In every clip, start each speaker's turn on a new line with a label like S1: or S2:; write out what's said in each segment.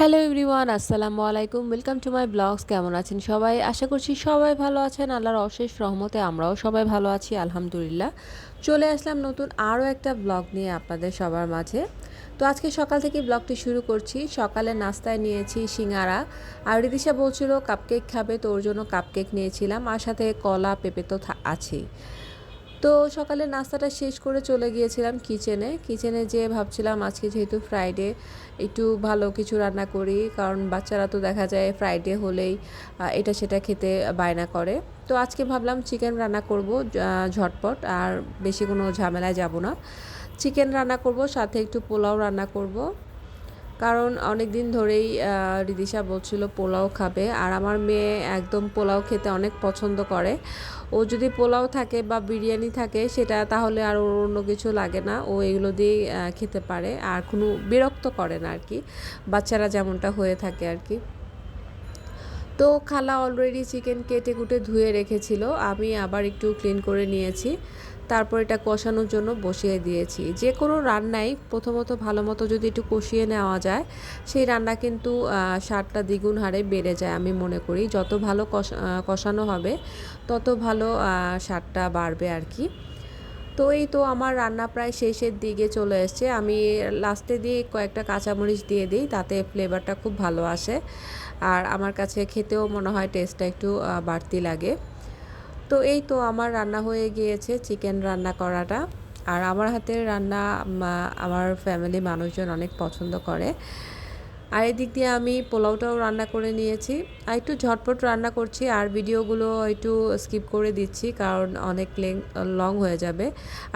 S1: Hello everyone আসসালামু আলাইকুম welcome to my blogs কেমন আছেন সবাই? আশা করছি সবাই ভালো আছেন। আল্লাহর অশেষ রহমতে আমরাও সবাই ভালো আছি, আলহামদুলিল্লাহ। চলে আসলাম নতুন আরও একটা ব্লগ নিয়ে আপনাদের সবার মাঝে। তো আজকে সকাল থেকে ব্লগটি শুরু করছি। সকালে নাস্তায় নিয়েছি সিঙ্গারা। আর রিদিশা বলছিল কাপকেক খাবে, তো ওর জন্য কাপকেক নিয়েছিলাম। আর সাথে কলা, পেঁপে তো আছেই। তো সকালে নাস্তাটা শেষ করে চলে গিয়েছিলাম কিচেনে। কিচেনে যেয়ে ভাবছিলাম আজকে যেহেতু ফ্রাইডে একটু ভালো কিছু রান্না করি, কারণ বাচ্চারা তো দেখা যায় ফ্রাইডে হলেই এটা সেটা খেতে বায়না করে। তো আজকে ভাবলাম চিকেন রান্না করব ঝটপট, আর বেশি কোনো ঝামেলায় যাব না। চিকেন রান্না করব, সাথে একটু পোলাও রান্না করব। কারণ অনেক দিন ধরেই রিদিশা বলছিল পোলাও খাবে। আর আমার মেয়ে একদম পোলাও খেতে অনেক পছন্দ করে। ও যদি পোলাও থাকে বা বিরিয়ানি থাকে সেটা তাহলে আর ওর অন্য কিছু লাগে না। ও এগুলো দিয়ে আহ, খেতে পারে। আর কোনো বিরক্ত করে না আর কি বাচ্চারা যেমনটা হয়ে থাকে আর কি তো খালা অলরেডি চিকেন কেটে কুটে ধুয়ে রেখেছিল। আমি আবার একটু ক্লিন করে নিয়েছি। তারপর এটা কষানোর জন্য বসিয়ে দিয়েছি। যে কোনো রান্নাই প্রথমত ভালো মতো যদি একটু কষিয়ে নেওয়া যায়, সেই রান্না কিন্তু স্বাদটা দ্বিগুণ হারে বেড়ে যায় আমি মনে করি। যত ভালো কষা- কষানো হবে, তত ভালো স্বাদটা বাড়বে আর কি। তো এই তো আমার রান্না প্রায় শেষের দিকে চলে এসছে। আমি লাস্টে দিয়ে কয়েকটা কাঁচামরিচ দিয়ে দিই, তাতে ফ্লেভারটা খুব ভালো আসে। আর আমার কাছে খেতেও মনে হয় টেস্টটা একটু বাড়তি লাগে। তো এই তো আমার রান্না হয়ে গিয়েছে চিকেন রান্না করাটা। আর আমার হাতের রান্না আমার ফ্যামিলি মানুষজন অনেক পছন্দ করে। আর এদিক দিয়ে আমি পোলাওটাও রান্না করে নিয়েছি। আর একটু ঝটপট রান্না করছি, আর ভিডিওগুলো একটু স্কিপ করে দিচ্ছি কারণ অনেক লেং লং হয়ে যাবে।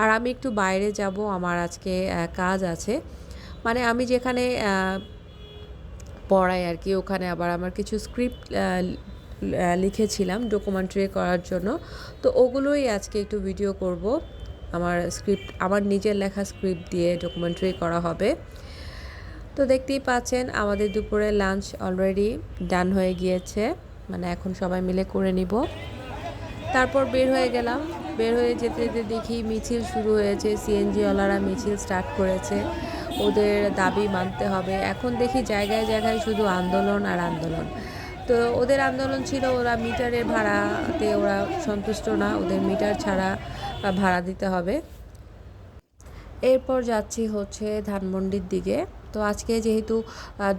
S1: আর আমি একটু বাইরে যাব, আমার আজকে কাজ আছে। মানে আমি যেখানে পড়াই আর কি, ওখানে আবার আমার কিছু স্ক্রিপ্ট লিখেছিলাম ডকুমেন্টারি করার জন্য। তো ওগুলোই আজকে একটু ভিডিও করব। আমার স্ক্রিপ্ট আমার নিজের লেখা স্ক্রিপ্ট দিয়ে ডকুমেন্টারি করা হবে। তো দেখতেই পাচ্ছেন, আমাদের দুপুরে লাঞ্চ অলরেডি ডান হয়ে গিয়েছে। মানে এখন সবাই মিলে করে নিব। তারপর বের হয়ে গেলাম। বের হয়ে যেতে যেতে দেখি মিছিল শুরু হয়েছে। সিএনজিওয়ালারা মিছিল স্টার্ট করেছে। ওদের দাবি মানতে হবে। এখন দেখি জায়গায় জায়গায় শুধু আন্দোলন আর আন্দোলন। তো ওদের আন্দোলন ছিল, ওরা মিটারের ভাড়াতে ওরা সন্তুষ্ট না, ওদের মিটার ছাড়া ভাড়া দিতে হবে। এরপর যাচ্ছি হচ্ছে ধানমন্ডির দিকে। তো আজকে যেহেতু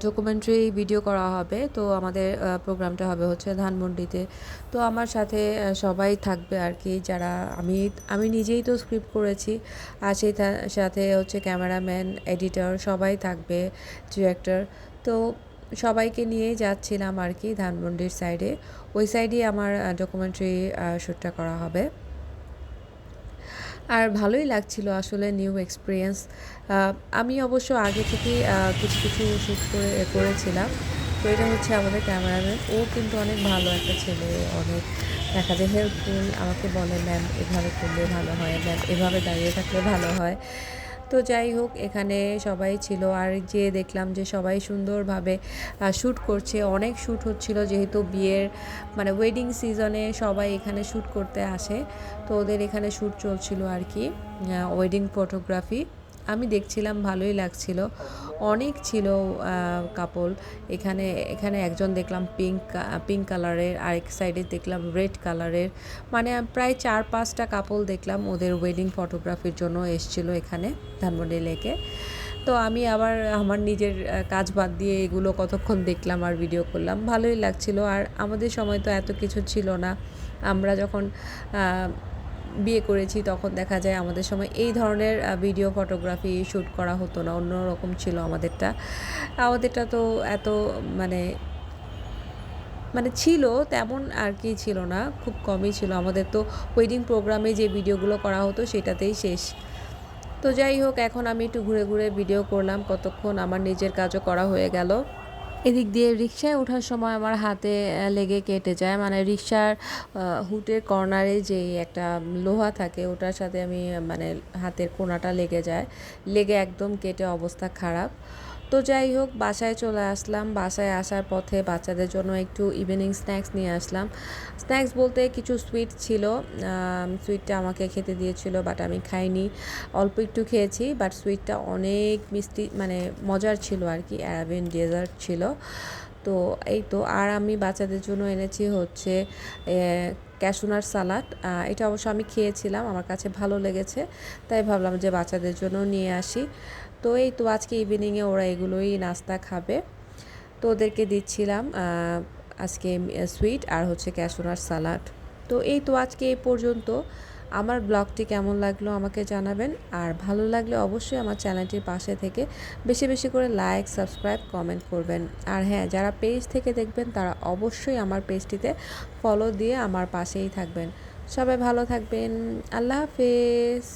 S1: ডকুমেন্টারি ভিডিও করা হবে, তো আমাদের প্রোগ্রামটা হবে হচ্ছে ধানমন্ডিতে। তো আমার সাথে সবাই থাকবে আর কি, যারা আমি আমি নিজেই তো স্ক্রিপ্ট করেছি। আর সেই সাথে হচ্ছে ক্যামেরাম্যান এডিটর সবাই থাকবে ডিরেক্টর তো সবাইকে নিয়েই যাচ্ছিলাম আর কি ধানমন্ডির সাইডে ওই সাইডেই আমার ডকুমেন্টারি শ্যুটটা করা হবে। আর ভালোই লাগছিল আসলে নিউ এক্সপিরিয়েন্স আমি অবশ্য আগে আহ, কিছু কিছু শ্যুট করে করেছিলাম। তো এটা হচ্ছে আমাদের ক্যামেরাম্যান ও কিন্তু অনেক ভালো একটা ছেলে অনেক দেখা যায় হেল্পফুল আমাকে বলে ম্যাম এভাবে করলে ভালো হয়। ম্যাম এভাবে দাঁড়িয়ে থাকলে ভালো হয়। তো যাই হোক, এখানে সবাই ছিল আর যে দেখলাম যে সবাই সুন্দরভাবে শ্যুট করছে। অনেক শ্যুট হচ্ছিল যেহেতু বিয়ের মানে ওয়েডিং সিজনে সবাই এখানে শ্যুট করতে আসে। তো ওদের এখানে শ্যুট চলছিল আর কি ওয়েডিং ফটোগ্রাফি আমি দেখছিলাম, ভালোই লাগছিল। অনেক ছিল কাপল এখানে এখানে একজন দেখলাম পিঙ্ক পিঙ্ক কালারের আরেক সাইডে দেখলাম রেড কালারের মানে প্রায় চার পাঁচটা কাপল দেখলাম ওদের ওয়েডিং ফটোগ্রাফির জন্য এসছিল এখানে ধানমন্ডি লেকে। তো আমি আবার আমার নিজের কাজ বাদ দিয়ে এগুলো কতক্ষণ দেখলাম আর ভিডিও করলাম। ভালোই লাগছিল। আর আমাদের সময় তো এত কিছু ছিল না। আমরা যখন বিয়ে করেছি, তখন দেখা যায় আমাদের সময় এই ধরনের ভিডিও ফটোগ্রাফি শ্যুট করা হতো না, অন্যরকম ছিল আমাদেরটা। আমাদেরটা তো এত মানে মানে ছিল, তেমন আর কি ছিল না, খুব কমই ছিল। আমাদের তো ওয়েডিং প্রোগ্রামে যে ভিডিওগুলো করা হতো, সেটাতেই শেষ। তো যাই হোক, এখন আমি একটু ঘুরে ঘুরে ভিডিও করলাম, কতক্ষণ আমার নিজের কাজও করা হয়ে গেল। এদিক দিয়ে রিক্সায় ওঠার সময় আমার হাতে লেগে কেটে যায়। মানে রিক্সার হুটের কর্নারে যে একটা লোহা থাকে, ওটার সাথে আমি মানে হাতের কোনাটা লেগে যায়। লেগে একদম কেটে অবস্থা খারাপ। তো যাই হোক, বাসায় চলে আসলাম। বাসায় আসার পথে বাচ্চাদের জন্য একটু ইভিনিং স্ন্যাক্স নিয়ে আসলাম। স্ন্যাক্স বলতে কিছু সুইট ছিল। সুইটটা আমাকে খেতে দিয়েছিল বাট আমি খাইনি। অল্প একটু খেয়েছি বাট সুইটটা অনেক মিষ্টি মানে মজার ছিল আর কি। অ্যারাবিয়ান ডেজার্ট ছিল। তো এই তো আর আমি বাচ্চাদের জন্য এনেছি হচ্ছে ক্যাশুনার সালাড এটা অবশ্য আমি খেয়েছিলাম, আমার কাছে ভালো লেগেছে, তাই ভাবলাম যে বাচ্চাদের জন্য নিয়ে আসি। তো এই তো আজকে ইভিনিংয়ে ওরা এগুলোই নাস্তা খাবে। তো ওদেরকে দিচ্ছিলাম আজকে সুইট আর হচ্ছে ক্যাশুনার সালাড তো এই তো আজকে এই পর্যন্ত। আমার ব্লগটি কেমন লাগল আমাকে জানাবেন। আর ভালো লাগলে অবশ্যই আমার চ্যানেলটির পাশে থেকে বেশি বেশি করে লাইক, সাবস্ক্রাইব, কমেন্ট করবেন। আর হ্যাঁ যারা পেজ থেকে দেখবেন, তারা অবশ্যই আমার পেজটিতে ফলো দিয়ে আমার পাশেই থাকবেন। সবাই ভালো থাকবেন। আল্লাহ হাফেজ।